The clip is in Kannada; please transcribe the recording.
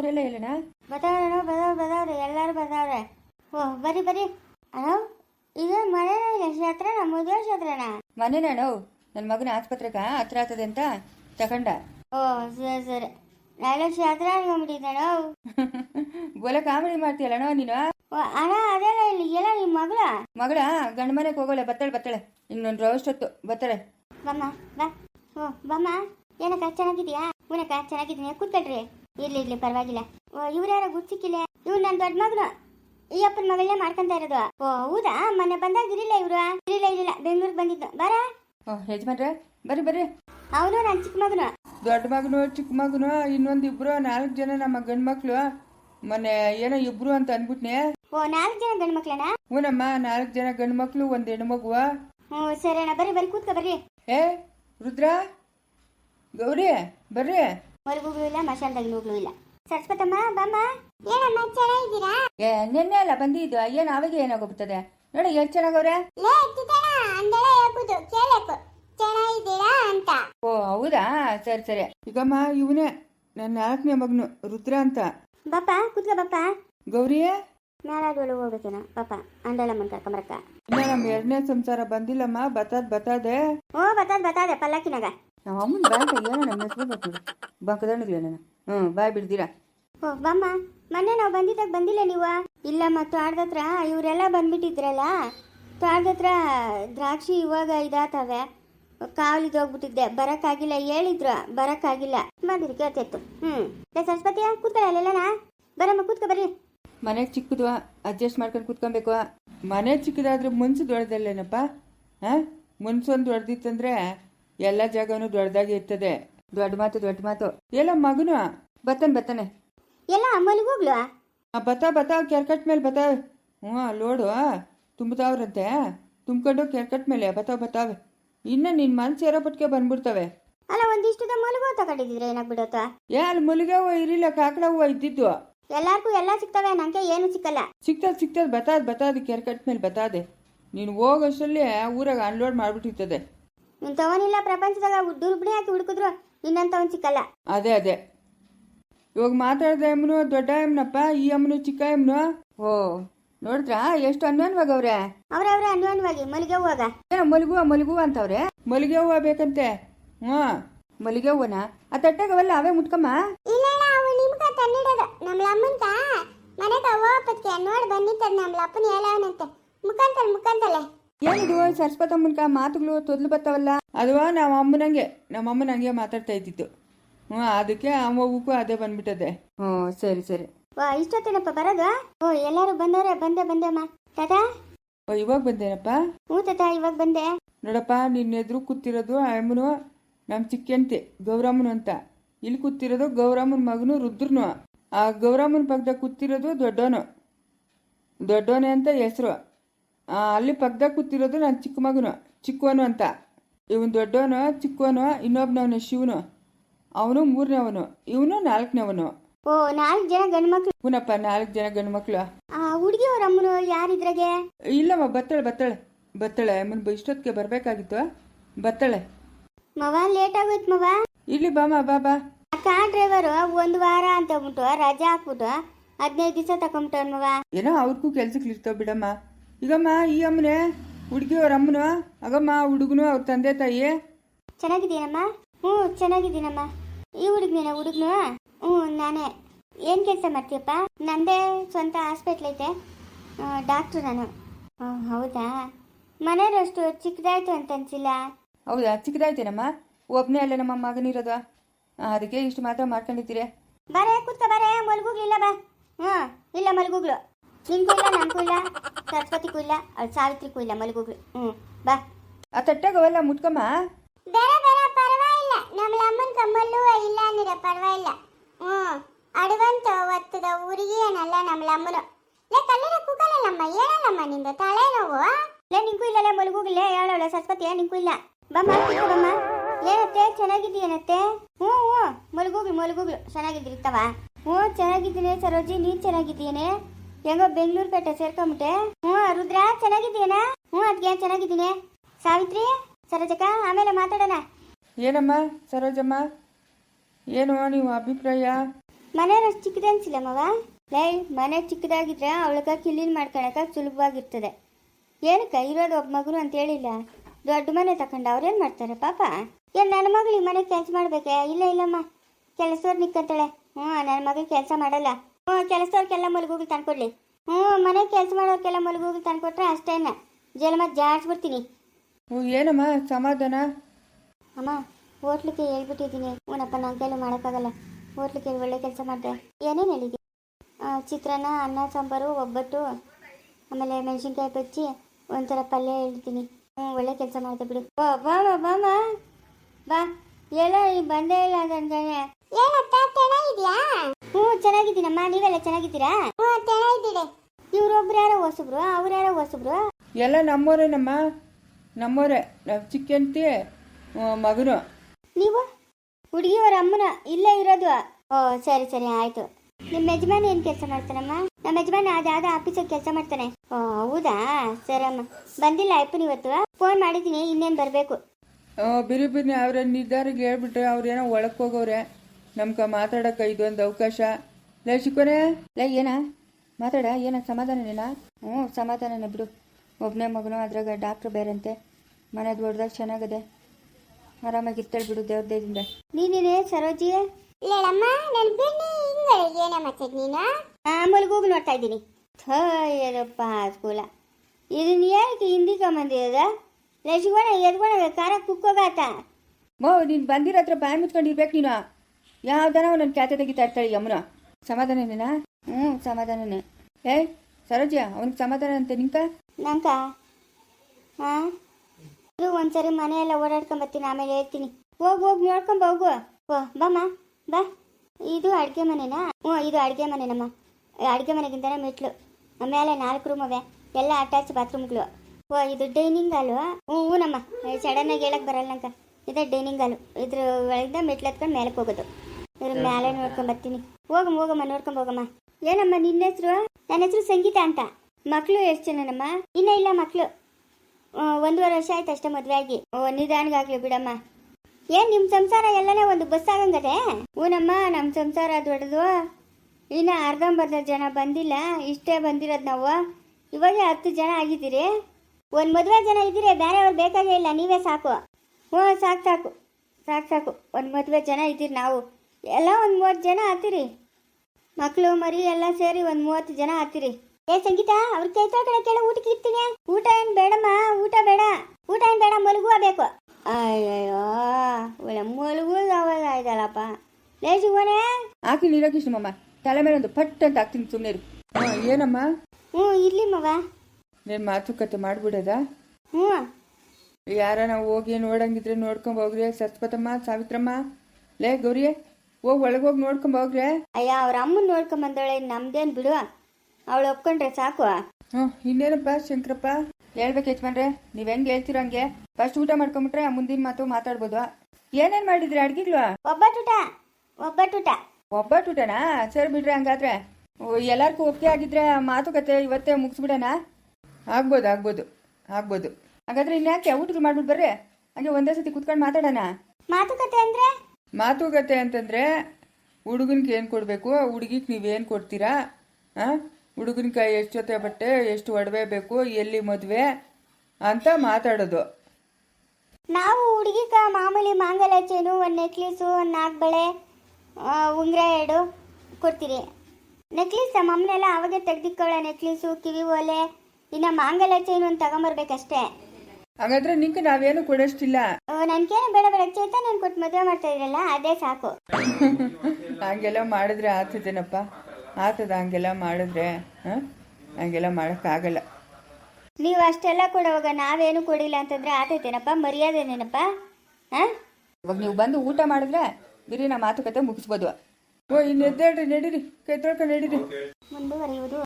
ಅವರೆಲ್ಲ ಹೇಳಣ? ಬದವ್ರೆ ಬದವ್ ಬದವ್ರೆ ಎಲ್ಲರೂ ಬದವ್ರೆ. ಓ ಬರಿ ಬರಿ. ಅಣ್ಣ ಇದು ಮನೆ ನಮ್ಮ ಮದುವೆ ಕ್ಷೇತ್ರನ ಮನೇನಣ್ಣ ನನ್ನ ಮಗನ ಆಸ್ಪತ್ರೆಗ ಹತ್ರ ಆಗ್ತದೆ ಅಂತ ತಗೊಂಡ ಓ ಸರಿ ಸರಿ. ನಾಳೆ ಕ್ಷೇತ್ರ ಅನ್ಕೊಂಬಿಟ್ಟಿದ್ದಾಣ ಬೋಲ ಕಾಮಿಡಿ ಮಾಡ್ತೀಯಲ್ಲಣ್ಣ ನೀನು? ಓ ಅಣ್ಣ ಅದೆಲ್ಲ ಇಲ್ಲಿ ಎಲ್ಲ ನಿಮ್ಮ ಮಗಳ? ಮಗಳ ಗಂಡ ಮನೆಗೆ ಹೋಗೋಳೆ ಬತ್ತಳೆ ಬತ್ತಳೆ. ಇನ್ನೊಂದು ರವಷ್ಟೊತ್ತು ಬತ್ತಳೆ. ಬಮ್ಮ ಬಾ. ಓ ಬಮ್ಮ ಏನಕ್ಕ ಚೆನ್ನಾಗಿದ್ಯಾ ಉನಕ್ಕ ಚೆನ್ನಾಗಿದ್ದೀನಿ. ಕೂತ್ಕೊಳ್ರಿ. ಇರ್ಲಿ ಇರ್ಲಿ ಪರವಾಗಿಲ್ಲ. ಇವ್ರು ಯಾರೋ ಗುರ್ಸಿಕ್ಕಿಲ್ಲ ಇವ್ರು ನನ್ನ ದೊಡ್ಡ ಮಗನು. ಈ ಅಪ್ಪನ ಮಗಳನ್ನೇ ಮಾಡ್ಕೊಂತ ಇರೋದು. ಓ ಹೌದಾ? ಮೊನ್ನೆ ಬಂದಾಗ ಇರಿಲ್ಲ ಇವ್ರು. ಇರಿಲ್ಲ ಇರಲಿಲ್ಲ. ಬೆಂಗಳೂರಿಗೆ ಬಂದಿದ್ದು ಬರ? ಓ ಯಜಮಾನ್ರೆ ಬರ್ರಿ ಬರ್ರಿ. ಅವನು ನನ್ನ ಚಿಕ್ಕ ಮಗನು. ದೊಡ್ಡ ಮಗನು ಚಿಕ್ಕ ಮಗನು ಇನ್ನೊಂದು ಇಬ್ರು ನಾಲ್ಕು ಜನ ನಮ್ಮ ಗಂಡ್ ಮಕ್ಳು. ಮೊನ್ನೆ ಏನೋ ಇಬ್ರು ಅಂತ ಅನ್ಬಿಟ್ನೆ. ಓ ನಾಲ್ಕು ಜನ ಗಂಡ್ ಮಕ್ಳನ? ಹ್ಞೂನಮ್ಮ ನಾಲ್ಕು ಜನ ಗಂಡ್ ಮಕ್ಳು ಒಂದೆಣ್ಣು ಮಗು ಹ್ಞೂ ಸರಿ ಅಣ್ಣ ಬರ್ರಿ ಬರ್ರಿ ಕೂತ್ಕ ಬರ್ರಿ. ಏ ರುದ್ರ? ಗೌರಿ ಬರ್ರಿ. ಮಲಗುಗಳು ಇಲ್ಲ ಮಸಾಲದಾಗ ನೂಗ್ಲು ಇಲ್ಲ ಸರಸ್ವತಮ್ಮ ಬಮ್ಮ ಏನಮ್ಮ ಚೆನ್ನಾಗಿದ್ದೀರಾ? ಏ ನಿನ್ನೆ ಅಲ್ಲ ಬಂದಿದ್ದು ಏನು ಅವಾಗ ಏನಾಗೋಗ್ತದೆ ನೋಡಿ ಎಷ್ಟು ಚೆನ್ನಾಗವ್ರೆ? ಲೇ ಚಿತ್ತಣ್ಣ ಅಂದೆಲ್ಲ ಹೇಳ್ಬೋದು ಚೆನ್ನಾಗಿದ್ದೀರಾ ಅಂತ. ಓ ಹೌದಾ? ಸರಿ ಸರಿ. ಈಗಮ್ಮ ಇವನೇ ನನ್ನ ನಾಲ್ಕನೇ ಮಗನು ರುದ್ರ ಅಂತ. ಬಪ್ಪ ಕುತ್ಕ ಬಪ್ಪ. ಗೌರಿಯೇ ನಾಳಾಡೋಳು ಹೋಗ್ಬೇಕೇನೋ ಪಾಪ ಅಂಡಲಮ್ಮನ ಕರ್ಕೊಂಬರಕ್ಕ ನಮ್ಮ ಎರಡನೇ ಸಂಸಾರ ಬಂದಿಲ್ಲಮ್ಮ ಬತ್ತದ ಬತ್ತದೆ ಓ ಬತ್ತದ ಬತ್ತದೆ ಪಲ್ಲಕ್ಕಿನಾಗ. ನಮ್ಮ ಅಮ್ಮನ ಬ್ಯಾಂಕ್ ಏನೋ ನಮ್ಮ ಹೆಸರು ಬರ್ತೀವಿ ಬಂಕದಣ್ಣಿಲ್ಲ ನಾನು ಹ್ಞೂ ಬಾಯ್ ಬಿಡ್ತೀರಾ? ಓ ಬಮ್ಮ ಮೊನ್ನೆ ನಾವು ಬಂದಿದ್ದಾಗ ಬಂದಿಲ್ಲ ನೀವು? ಇಲ್ಲ ಮತ್ತು ಆಡ್ದತ್ರ ಇವರೆಲ್ಲ ಬಂದ್ಬಿಟ್ಟಿದ್ರಲ್ಲ? ತ್ವಾಡ್ದತ್ರ ದ್ರಾಕ್ಷಿ ಇವಾಗ ಇದಾತವೆ. ಕಾವಲಿಗೆ ಹೋಗ್ಬಿಟ್ಟಿದ್ದೆ ಬರಕ್ಕಾಗಿಲ್ಲ ಹೇಳಿದ್ರು. ಬರಕ್ಕಾಗಿಲ್ಲ. ಬಂದಿರಿ ಕೇಳ್ತಿತ್ತು. ಹ್ಮ್. ಲೇ ಸರಸ್ವತಿಯ ಕೂತ್ಕೊಳ್ಳ ಅಲ್ಲೆಲ್ಲನಾ? ಬರಮ್ಮ ಕೂತ್ಕೊ ಬರ್ರಿ. ಮನೆಗೆ ಚಿಕ್ಕದು ಅಡ್ಜಸ್ಟ್ ಮಾಡ್ಕೊಂಡು ಕೂತ್ಕೊಬೇಕು. ಮನೆ ಚಿಕ್ಕದಾದ್ರೆ ಮುನ್ಸು ದೊಡ್ಡದಲ್ಲೇನಪ್ಪ? ಹಾಂ? ಮುನ್ಸೊಂದು ದೊಡ್ಡದಿತ್ತಂದ್ರೆ ಎಲ್ಲ ಜಾಗನೂ ದೊಡ್ಡದಾಗಿ ಇರ್ತದೆ. ದೊಡ್ಡ ಮಾತು ದೊಡ್ಡ ಮಾತು. ಎಲ್ಲ ಮಗನು? ಬತ್ತಾನೆ ಬತ್ತಾನೆ. ಎಲ್ಲ ಅಮ್ಮನಿಗೆ ಆ ಬತ್ತ ಬತ್ತಾವ ಕೆರ್ಕಟ್ ಮೇಲೆ ಬತ್ತಾವೆ ಹ್ಞೂ ಲೋಡು ತುಂಬತಾವ್ರಂತೆ. ತುಂಬ್ಕೊಂಡು ಕೆರ್ಕಟ್ ಮೇಲೆ ಬತ್ತಾವ್ ಬತ್ತಾವೆ ಇನ್ನು ನಿನ್ನ ಮನ್ಸು ಏರೋ ಪಟ್ಕೆ ಬಂದ್ಬಿಡ್ತವೆ. ಅಲ್ಲ ಒಂದಿಷ್ಟದ ಮಲಗೋ ತಗೊಂಡಿದ್ರೆ ಏನಾಗ್ ಬಿಡುತ್ತ ಏ ಅಲ್ಲಿ ಮುಲಿಗೆ ಹೂವು ಇರಿಲ್ಲ ಕಾಕಡ ಹೂವು ಇದ್ದಿದ್ದು. ಎಲ್ಲಾರ್ಗು ಎಲ್ಲ ಸಿಗ್ತವೆ ನಂಗೆ ಏನು ಸಿಕ್ಕಲ್ಲ. ಸಿಗ್ತದೆ ಸಿಗ್ತದೆ ಬತ್ತಾದ ಬತ್ತಾದ ಕೆರ್ಕಟ್ ಮೇಲೆ ಬತ್ತಾದೆ. ನೀನು ಹೋಗೋಷ್ಟರಲ್ಲಿ ಊರಾಗ ಅನ್ಲೋಡ್ ಮಾಡ್ಬಿಟ್ಟಿರ್ತದೆ. ನೀನ್ ತವನಿಲ್ಲ ಪ್ರಪಂಚದಾಗ ದುರ್ಬಿಡಿ ಹಾಕಿ ಹುಡುಕಿದ್ರು ನಿನ್ನಂತವನ್ ಸಿಕ್ಕಲ್ಲ ಅದೇ ಅದೇ. ಇವಾಗ ಮಾತಾಡ್ದ ಎಮ್ನು ದೊಡ್ಡ ಎಮ್ನಪ್ಪ ಈ ಎಮ್ನು ಚಿಕ್ಕ ಎಮ್ನು ಓ ನೋಡಿದ್ರಾ? ಎಷ್ಟು ಅನ್ವನ್ವಾಗ ಅವ್ರೆ? ಅವ್ರವ್ರೆ ಅನ್ಯೋನ್ಯವಾಗಿ ಮಲಿಗೆ ಹೋಗ ಏನೋ ಮಲಗುವ ಮಲಗುವ ಅಂತವ್ರೆ? ಮಲ್ಲಿಗೆ ಹೂವ ಬೇಕಂತೆ? ಹ್ಞೂ. ಮಲ್ಲಿಗೆ ಹೂವನ ಆ ತಟ್ಟೆಗವೆಲ್ಲ ಅವೇ ಮುಟ್ಕಮ್ಮ? ಇಲ್ಲ ಅವು ನಿಮ್ಗ ತನ್ನಿಡೋದು. ನಮ್ಮ ಅಮ್ಮಂತ ಮನೆಗ ಹೋಗಪ್ಪತ್ಕೆ ನೋಡಿ ಬಂದಿತ್ತದ ನಮ್ಮ ಅಪ್ಪನ ಹೇಳವನಂತೆ. ಮುಖಾಂತರ ಮುಖಂತಲೆ. ಏನಿದು ಸರಸ್ವತ ಮುನ್ಕ ಮಾತುಗಳು ತೊದ್ಲು ಬರ್ತಾವಲ್ಲ ಅದುವಾ ನಮ್ಮ ಅಮ್ಮನಂಗೆ ನಮ್ಮ ಅಮ್ಮನ ಹಂಗೆ ಮಾತಾಡ್ತಾ ಇದ್ದಿತ್ತು ಹ್ಞೂ ಅದಕ್ಕೆ ಅಮ್ಮಗೂ ಅದೇ ಬಂದ್ಬಿಟ್ಟದೆ. ಹ್ಞೂ ಸರಿ ಸರಿ. ಓ ಇಷ್ಟೊತ್ತೇನಪ್ಪ ಬರೋದು? ಓ ಎಲ್ಲರೂ ಬಂದವ್ರೆ ಬಂದೆ ಅಮ್ಮ. ತಾತ? ಓ ಇವಾಗ ಬಂದೇನಪ್ಪ? ಹ್ಞೂ ತಾತ ಇವಾಗ ಬಂದೆ. ನೋಡಪ್ಪ ನಿನ್ನ ಎದುರು ಕೂತಿರೋದು ಆ ಅಮ್ಮನು ನಮ್ಮ ಚಿಕ್ಕಂತೆ ಗೌರಮ್ಮನು ಅಂತ. ಇಲ್ಲಿ ಕೂತಿರೋದು ಗೌರಮ್ಮನ ಮಗನು ರುದ್ರನು. ಆ ಗೌರಮ್ಮನ ಪಕ್ಕದಾಗ ಕೂತಿರೋದು ದೊಡ್ಡೋನು. ದೊಡ್ಡೋನೆ ಅಂತ ಹೆಸರು. ಅಲ್ಲಿ ಪಕ್ಕದಾಗ ಕೂತಿರೋದು ನನ್ನ ಚಿಕ್ಕ ಮಗನು ಚಿಕ್ಕವನು ಅಂತ. ಇವನು ದೊಡ್ಡವನು ಚಿಕ್ಕವನು ಇನ್ನೊಬ್ಬನವನು ಶಿವನು. ಅವನು ಮೂರನೇವನು ಇವನು ನಾಲ್ಕನೇವನು. ಓ ನಾಲ್ಕು ಜನ ಗಂಡು ಮಕ್ಳು? ಹೂನಪ್ಪ ನಾಲ್ಕು ಜನ ಗಂಡು ಮಕ್ಕಳು ಹುಡುಗಿ ಅವ್ರ ಅಮ್ಮನು ಯಾರಿದ್ರಾಗೆ? ಇಲ್ಲಮ್ಮ ಬತ್ತಳೆ ಬತ್ತಾಳೆ ಬತ್ತಾಳೆ. ಅಮ್ಮನ ಇಷ್ಟೊತ್ತಿಗೆ ಬರಬೇಕಾಗಿತ್ತು. ಬತ್ತಳೆ. ಮವ ಲೇಟ್ ಆಗೋಯ್ತು ಮವ. ಇಲ್ಲಿ ಬಾಮ ಬಾ ಬಾ. ಆ ಕಾರ್ ಡ್ರೈವರು ಒಂದು ವಾರ ಅಂತ ಅಂದ್ಬಿಟ್ಟು ರಜಾ ಹಾಕ್ಬಿಟ್ಟು ಹದಿನೈದು ದಿವಸ ತಗೊಂಬಿಟ್ಟವ್ನ ಮವ. ಏನೋ ಅವ್ರಿಗೂ ಕೆಲ್ಸಕ್ಕೆ ಇರ್ತಾವ ಬಿಡಮ್ಮ. ಈಗಮ್ಮ ಈ ಅಮ್ಮನೆ ಹುಡುಗಿ ಅವ್ರ ಅಮ್ಮನು ಆಗಮ್ಮ ಹುಡುಗನು ಅವ್ರ ತಂದೆ ತಾಯಿ ಚೆನ್ನಾಗಿದ್ದೀನಮ್ಮ? ಹ್ಞೂ ಚೆನ್ನಾಗಿದ್ದೀನಮ್ಮ. ಈ ಹುಡುಗನೇನ ಹುಡುಗನು? ಹ್ಞೂ ನಾನೇ. ಏನು ಕೆಲಸ ಮಾಡ್ತೀಯಪ್ಪ? ನಂದೇ ಸ್ವಂತ ಹಾಸ್ಪಿಟ್ಲ್ ಐತೆ. ಡಾಕ್ಟ್ರು ನಾನು. ಹಾಂ ಹೌದಾ? ಅಷ್ಟು ಚಿಕ್ಕದಾಯ್ತು ಅಂತ ಅನ್ಸಿಲ್ಲ? ಹೌದಾ? ಚಿಕ್ಕದಾಯ್ತೇನಮ್ಮ? ಒಬ್ಬನೇ ಅಲ್ಲ ನಮ್ಮ ಮಗನಿರೋದು. ಅದಕ್ಕೆ ಇಷ್ಟು ಮಾತ್ರ ಮಾಡ್ಕೊಂಡಿದ್ದೀರಿ. ಬರೇ ಕೂತ್ಕ ಬರೇ ಮಲ್ಗುಗ್ಲಿಲ್ಲ ಬಾ. ಹ್ಞೂ ಇಲ್ಲ ಮಲ್ಗುಗ್ಲು. ನಿನ್ಗೂ ಇಲ್ಲ ನನಗೂ ಇಲ್ಲ ಸರಸ್ವತಿಗೂ ಇಲ್ಲ ಅವ್ಳು ಸಾವಿತ್ರಿಗೂ ಇಲ್ಲ ಮಲ್ಗುಗ್ಲು. ಹ್ಞೂ ಬಾ. ಆ ತಟ್ಟೆಗವೆಲ್ಲ ಮುಟ್ಕಮ್ಮ ಬೇರೆ ಬೇರೆ ಪರವಾಗಿಲ್ಲ. ನಮ್ಮ ಅಮ್ಮನ ಕಮ್ಮಲ್ಲೂ ಇಲ್ಲ ಅಂದ್ರೆ ಪರವಾಗಿಲ್ಲ. ಹ್ಞೂ ಅಡವಂತ ಒತ್ತದ ಊರಿಗೆ ಏನಲ್ಲ ನಮ್ಮ ಅಮ್ಮನು. ಲೇ ಕಲ್ಲಿನ ಕೂಗಲ್ಲಮ್ಮ ಏನಲ್ಲಮ್ಮ ನಿಂದ? ತಲೆ ನೋವು ಲೇ ನಿಂಗೂ ಇಲ್ಲಲೇ ಮಲಗುಗಿಲ್ಲ ಹೇಳೋಳ ಸರಸ್ವತಿ ನಿಂಗೂ ಇಲ್ಲ ಬಮ್ಮ ಬಮ್ಮ. ಏನತ್ತೆ ಚೆನ್ನಾಗಿದ್ದೀಯನತ್ತೆ ಹ್ಞೂ ಹ್ಞೂ. ಮಲಗುಗ್ಲು ಮಲಗುಗ್ಲು. ಚೆನ್ನಾಗಿದ್ದಿರ್ತವ? ಹ್ಞೂ ಚೆನ್ನಾಗಿದ್ದೀನಿ ಸರೋಜಿ ನೀನು ಚೆನ್ನಾಗಿದ್ದೀಯನೆ? ಹೆಂಗೋ ಬೆಂಗಳೂರು ಪೇಟೆ ಸೇರ್ಕೊಂಬಿಟ್ಟೆ. ಹ್ಞೂ ರುದ್ರ ಚೆನ್ನಾಗಿದ್ದೀನ ಹ್ಞೂ ಅದ್ಗೆ ಚೆನ್ನಾಗಿದ್ದೀನಿ? ಸಾವಿತ್ರಿ ಸರೋಜಕ್ಕ ಆಮೇಲೆ ಮಾತಾಡೋಣ. ಏನಮ್ಮ ಸರೋಜಮ್ಮ? ಏನು ನೀವು ಅಭಿಪ್ರಾಯ? ಮನೆ ಅಷ್ಟು ಚಿಕ್ಕದೇ ಅನ್ಸಿಲ್ಲಮ್ಮವ ಲೈ ಮನೆ ಚಿಕ್ಕದಾಗಿದ್ರೆ ಅವಳಗ ಕಿಲ್ಲಿನ್ ಮಾಡ್ಕೊಳಕ ಸುಲಭವಾಗಿರ್ತದೆ. ಏನಕ್ಕ ಇರೋದು ಒಬ್ಬ ಮಗನು ಅಂತ ಹೇಳಿಲ್ಲ? ದೊಡ್ಡ ಮನೆ ತಕೊಂಡು ಅವ್ರೇನು ಮಾಡ್ತಾರೆ ಪಾಪ? ಏನ್ ನನ್ನ ಮಗಳು ಈ ಮನೆ ಕೆಲಸ ಮಾಡ್ಬೇಕೆ? ಇಲ್ಲ ಇಲ್ಲಮ್ಮ. ಕೆಲಸದವ್ರು ನಿಕ್ಕಂತಾಳೆ. ಹ್ಞೂ ನನ್ನ ಮಗಳು ಕೆಲಸ ಮಾಡಲ್ಲ. ಹ್ಞೂ ಕೆಲಸದವ್ರಿಗೆಲ್ಲ ಮಲಗೋಗಿ ತಂದ್ಕೊಡ್ಲಿ. ಹ್ಞೂ ಮನೆ ಕೆಲಸ ಮಾಡೋರ್ಗೆಲ್ಲ ಮಲಗೋಗಿ ತಂದ್ಕೊಟ್ರೆ ಅಷ್ಟೇನ. ಜಲಮ ಜಾಡ್ಸ್ಬಿಡ್ತೀನಿ ಓ ಏನಮ್ಮ ಸಮಾಧಾನ? ಅಮ್ಮ ಹೋಟ್ಲಿಗೆ ಹೇಳ್ಬಿಟ್ಟಿದ್ದೀನಿ. ಹ್ಞೂನಪ್ಪ ನನ್ನ ಕೈಲಿ ಮಾಡೋಕ್ಕಾಗಲ್ಲ. ಹೋಟ್ಲಿಗೆ ಒಳ್ಳೆ ಕೆಲಸ ಮಾಡಿದೆ ಏನೇನು ಹೇಳಿದಿ? ಚಿತ್ರಾನ್ನ ಅನ್ನ ಸಾಂಬಾರು ಒಬ್ಬಟ್ಟು ಆಮೇಲೆ ಮೆಣಸಿನ್ಕಾಯಿ ಬಜ್ಜಿ ಒಂಥರ ಪಲ್ಯ ಹೇಳ್ತೀನಿ. ಹ್ಞೂ ಒಳ್ಳೆ ಕೆಲಸ ಮಾಡಿದೆ ಬಿಡು. ಬಾ ಬಾ ಬಾ ಬಾಮ ಬಾ. ಎಲ್ಲ ಈ ಬಂದೇ ಇಲ್ಲ ಚೆನ್ನಾಗಿದ್ಯಾ? ಹ್ಞೂ ಚೆನ್ನಾಗಿದ್ದೀನಮ್ಮ. ನೀವೆಲ್ಲ ಚೆನ್ನಾಗಿದ್ದೀರಾ? ಹ್ಞೂ ಚೆನ್ನಾಗಿದ್ದೀರಿ. ಇವ್ರೊಬ್ರು ಯಾರೋ ಹೊಸಬ್ರು ಅವ್ರು ಯಾರೋ ಹೊಸಬ್ರು? ಎಲ್ಲ ನಮ್ಮೋರೇನಮ್ಮ? ನಮ್ಮೋರೇ. ನಮ್ಮ ಚಿಕ್ಕಂತಿ ಮಗನು. ನೀವು? ಹುಡುಗಿಯವರ ಅಮ್ಮನ ಇಲ್ಲೇ ಇರೋದು? ಓ ಸರಿ ಸರಿ ಆಯ್ತು. ನಿಮ್ಮ ಯಜಮಾನ ಏನು ಕೆಲಸ ಮಾಡ್ತಾನಮ್ಮ? ನಮ್ಮ ಯಜಮಾನ ಅದಾದ ಆಫೀಸಲ್ಲಿ ಕೆಲಸ ಮಾಡ್ತಾನೆ. ಓ ಹೌದಾ? ಸರಮ್ಮ ಬಂದಿಲ್ಲ ಅಯ್ಯಪ್ಪನ ಇವತ್ತು. ಫೋನ್ ಮಾಡಿದ್ದೀನಿ ಇನ್ನೇನು ಬರಬೇಕು? ಬಿರಿ ಬಿರಿ ಅವ್ರ ನಿರ್ಧಾರಕ್ಕೆ ಹೇಳ್ಬಿಟ್ರೆ ಅವ್ರೇನೋ ಒಳಕ್ಕೆ ಹೋಗವ್ರೆ. ನಮ್ಗೆ ಮಾತಾಡಕ ಇದೊಂದು ಅವಕಾಶ. ಲೇ ಚಿಕ್ಕೋನೆ ಲೇ ಏನ? ಮಾತಾಡ ಏನ ಸಮಾಧಾನನೇನಾ ಹ್ಞೂ ಸಮಾಧಾನನ ಬಿಡು. ಒಬ್ಬನೇ ಮಗನು ಅದ್ರಾಗ ಡಾಕ್ಟ್ರು ಬೇರಂತೆ. ಮನೆ ದೊಡ್ಡದಾಗ ಚೆನ್ನಾಗದೆ. ಆರಾಮಾಗಿರ್ತಾಳೆ ಬಿಡು ದೇವ್ರ ದೇದಿಂದ ನೀನೇನೆ ಸರೋಜಿ? ಇಲ್ಲಮ್ಮ ನೀನು ಆಮೇಲೆ ಗೂಗಲ್ ನೋಡ್ತಾ ಇದ್ದೀನಿ. ಥಯ್ಯಪ್ಪ ಸ್ಕೂಲ ಇದನ್ನ ಯಾಕೆ ಹಿಂದಿಕ ಬಂದಿರೋದ ಲಸಿಗೋಣ ಎದ್ಗೋಣ ಕಾರ ಕುಕ್ಕೋಗಾತ. ಮೋ ನೀನು ಬಂದಿರೋ ಹತ್ರ ಬಾಯಿ ಮುಚ್ಕೊಂಡಿರ್ಬೇಕು ನೀನು. ಯಾವ್ದನ ಒಂದೊಂದು ಖ್ಯಾತೆ ತೆಗಿತಾ ಇರ್ತಾಳೆ ಯಮುನ. ಸಮಾಧಾನನೇನಾ? ಹ್ಞೂ ಸಮಾಧಾನನೇ. ಏಯ್ ಸರೋಜ, ಅವನಿಗೆ ಸಮಾಧಾನ ಅಂತ ನಿಂಕ? ನಂಕ? ಹಾ? ಇದು ಒಂದ್ಸರಿ ಮನೆಯೆಲ್ಲ ಓಡಾಡ್ಕೊಂಡ್ ಬರ್ತೀನಿ, ಆಮೇಲೆ ಹೇಳ್ತೀನಿ. ಹೋಗ್, ಹೋಗಿ, ನೋಡ್ಕೊಂಡ್ ಹೋಗು. ಓ, ಬಮ್ಮ, ಬಾ. ಇದು ಅಡುಗೆ ಮನೆನಾ? ಹ್ಞೂ ಇದು ಅಡುಗೆ ಮನೆನಮ್ಮ. ಅಡುಗೆ ಮನೆಗಿಂತನೇ ಮೆಟ್ಲು. ಆಮೇಲೆ ನಾಲ್ಕು ರೂಮ್ ಅವೆ. ಎಲ್ಲ ಅಟ್ಯಾಚ್ ಬಾತ್ರೂಮ್ಗಳು ಓ, ಇದು ಡೈನಿಂಗ್ ಹಾಲು ಹ್ಞೂ ಹ್ಞೂನಮ್ಮ ಸಡನ್ನಾಗಿ ಹೇಳಕ್ ಬರಲ್ಲ ನಂಕ. ಇದೇ ಡೈನಿಂಗ್ ಹಾಲು ಇದ್ರ ಒಳಗಿಂದ ಮೆಟ್ಲು ಹತ್ಕೊಂಡು ಮೇಲಕ್ಕೆ ಹೋಗೋದು. ಇದ್ರ ಮೇಲೆ ನೋಡ್ಕೊಂಡ್ ಬರ್ತೀನಿ. ಹೋಗಮ್ಮ ಹೋಗಮ್ಮ, ನೋಡ್ಕೊಂಡ್ ಹೋಗಮ್ಮ. ಏನಮ್ಮ, ನಿನ್ನ ಹೆಸರು? ನನ್ನ ಹೆಸರು ಸಂಗೀತ ಅಂತ. ಮಕ್ಕಳು ಎಷ್ಟು ಜನನಮ್ಮ? ಇನ್ನ ಇಲ್ಲ ಮಕ್ಕಳು ಒಂದೂವರೆ ವರ್ಷ ಆಯ್ತು ಅಷ್ಟೇ ಮದುವೆ ಆಗಿ. ಓ, ನಿಧಾನಗಾಗ್ಲಿ ಬಿಡಮ್ಮ. ಏನ್, ನಿಮ್ ಸಂಸಾರ ಎಲ್ಲನೇ ಒಂದು ಬಸ್ ಆಗಂಗದೆ? ಊನಮ್ಮ ನಮ್ ಸಂಸಾರ ದೊಡ್ಡದು. ಇನ್ನ ಅರ್ಧಂಬರ್ಧ ಜನ ಬಂದಿಲ್ಲ, ಇಷ್ಟೇ ಬಂದಿರೋದು ನಾವು. ಇವಾಗ ಹತ್ತು ಜನ ಆಗಿದ್ದೀರಿ. ಒಂದ್ ಮದುವೆ ಜನ ಇದ್ದೀರಿ ಬೇರೆಯವ್ರು ಬೇಕಾಗೇ ಇಲ್ಲ, ನೀವೇ ಸಾಕು. ಹ್ಞೂ ಸಾಕು ಸಾಕು. ಸಾಕು ಸಾಕು. ಒಂದು ಮದುವೆ ಜನ ಇದ್ದೀರಿ ನಾವು. ಎಲ್ಲ ಒಂದು ಮೂವತ್ತು ಜನ ಆತೀರಿ. ಮಕ್ಕಳು ಮರಿ ಎಲ್ಲ ಸೇರಿ ಒಂದು ಮೂವತ್ತು ಜನ ಆತೀರಿ. ಏ ಸಂಗೀತ ಅವ್ರ ಕೈ ಕಡೆ ಕೇಳ ಊಟಕ್ಕೆ ಇರ್ತೀನಿ. ಊಟ ಏನು ಬೇಡಮ್ಮ ಊಟ ಬೇಡ. ಊಟ ಏನು ಬೇಡ ಮಲಗುವ ಬೇಕು. ಅಯ್ಯಯ್ಯೋ ಒಳ್ಳೆ ಮಲಗು ಅವಾಗ ಆಯ್ತಲ್ಲಪ್ಪ. ಲೇಜಿಗೋನೆ ಹಾಕಿ ಕೃಷ್ಣಮ್ಮ ತಲೆ ಮೇಲೆ ಒಂದು ಪಟ್ ಅಂತ ಹಾಕ್ತೀನಿ ಸುಮ್ಮನೆ ಏನಮ್ಮ? ಹ್ಞೂ ಇರ್ಲಿ ಮವ. ನೀನು ಮಾತುಕತೆ ಮಾಡಿಬಿಡೋದಾ? ಹ್ಞೂ. ನಾವು ಹೋಗಿ ನೋಡಂಗಿದ್ರೆ ನೋಡ್ಕೊಂಡು ಹೋಗ್ರಿ ಸತ್ಪತಮ್ಮ ಸಾವಿತ್ರಮ್ಮ. ಲೇ ಗೌರಿಯೇ. ಹೋಗಿ ಒಳಗೆ ಹೋಗಿ ನೋಡ್ಕೊಂಡ್ ಹೋಗ್ರೆ? ಅಯ್ಯ ಅವ್ರ ಅಮ್ಮನ ನೋಡ್ಕೊಂಡ್ ಬಂದವಳೆ ನಮ್ದೇನ್ ಬಿಡು. ಅವಳ ಒಪ್ಕೊಂಡ್ರೆ ಸಾಕು. ಹ್ಞೂ ಇನ್ನೇನಪ್ಪ ಶಂಕರಪ್ಪ? ಹೇಳ್ಬೇಕು ಯಜಮಾನ್ರೆ ನೀವು ಹೆಂಗೆ ಹೇಳ್ತೀರೋ ಹಂಗೆ. ಫಸ್ಟ್ ಊಟ ಮಾಡ್ಕೊಂಬಿಟ್ರೆ ಮುಂದಿನ ಮಾತು ಮಾತಾಡ್ಬೋದು. ಏನೇನು ಮಾಡಿದ್ರಿ ಅಡ್ಗೆಗಳು? ಒಬ್ಬಟ್ಟುಟ ಒಬ್ಬಟ್ಟುಟ. ಒಬ್ಬಟ್ಟುಟನಾ? ಸರಿ ಬಿಡ್ರಿ ಹಂಗಾದ್ರೆ. ಓ, ಎಲ್ಲಾರ್ಗೂ ಒಪ್ಪಿಗೆ ಆಗಿದ್ರೆ ಮಾತುಕತೆ ಇವತ್ತೇ ಮುಗಿಸ್ಬಿಡೋಣ? ಆಗ್ಬೋದು ಆಗ್ಬೋದು ಆಗ್ಬೋದು. ಹಾಗಾದ್ರೆ ಇನ್ಯಾಕೆ ಊಟಗಳು ಮಾಡ್ಬಿಟ್ಟು ಬರ್ರಿ? ಹಂಗೆ ಒಂದೇ ಸತಿ ಕುತ್ಕೊಂಡು ಮಾತಾಡೋಣ. ಮಾತುಕತೆ ಅಂದ್ರೆ? ಮಾತುಕತೆ ಅಂತಂದರೆ ಹುಡುಗನ್ಗೆ ಏನು ಕೊಡಬೇಕು? ಹುಡುಗಿಗೆ ನೀವೇನು ಕೊಡ್ತೀರಾ? ಹಾಂ ಹುಡುಗನ ಕೈ ಎಷ್ಟು ಜೊತೆ ಬಟ್ಟೆ, ಎಷ್ಟು ಒಡವೆ ಬೇಕು, ಎಲ್ಲಿ ಮದುವೆ ಅಂತ ಮಾತಾಡೋದು. ನಾವು ಹುಡುಗಿಗ ಮಾಮೂಲಿ ಮಾಂಗಲ್ಯ ಚೇನು ಒಂದು ನೆಕ್ಲೇಸು, ಒಂದು ನಾಲ್ಕು ಬಳೆ ಉಂಗುರ ಎರಡು ಕೊಡ್ತೀರಿ. ನೆಕ್ಲೇಸ್ ನಮ್ಮ ಅಮ್ಮನೆಲ್ಲ ಅವಾಗೆ ತೆಗ್ದಿಕ್ಕೊಳ್ಳೋ ನೆಕ್ಲೇಸು, ಕಿವಿ ಒಲೆ, ಇನ್ನು ಮಾಂಗಲ್ಯ ಚೈನು ಒಂದು ತಗೊಂಬರ್ಬೇಕಷ್ಟೇ. ಹಾಗಾದ್ರೆ ನಿಂಗೆ ನಾವೇನು ಕೊಡಷ್ಟಿಲ್ಲ. ನನ್ಗೇನು ಬೇಡ ಬೇಡ. ಚೇತನ್ ನಾನು ಕೊಟ್ಟು ಮದುವೆ ಮಾಡ್ತಾ ಇದ್ರಲ್ಲ ಅದೇ ಸಾಕು. ಹಂಗೆಲ್ಲ ಮಾಡಿದ್ರೆ ಆತದೇನಪ್ಪ? ಆತದ ಹಂಗೆಲ್ಲ ಮಾಡಿದ್ರೆ ಹಾಂ? ಹಂಗೆಲ್ಲ ಆಗಲ್ಲ ನೀವು ಅಷ್ಟೆಲ್ಲ ಕೊಡುವಾಗ ನಾವೇನು ಕೊಡಿಲ್ಲ ಅಂತಂದ್ರೆ ಆತೈತೇನಪ್ಪ ಮರ್ಯಾದೆನೇನಪ್ಪ? ಹಾಂ? ಇವಾಗ ನೀವು ಬಂದು ಊಟ ಮಾಡಿದ್ರೆ ಬಿರಿ ನಾ ಮಾತುಕತೆ ಮುಗಿಸ್ಬೋದು. ಓ ಇನ್ನು ಎದ್ದೇಳ್ರಿ ನಡೀರಿ. ಕೈ ತೊಳ್ಕೊಂಡು ನಡೀರಿ. ಮುಂದುವರಿಯುವುದು.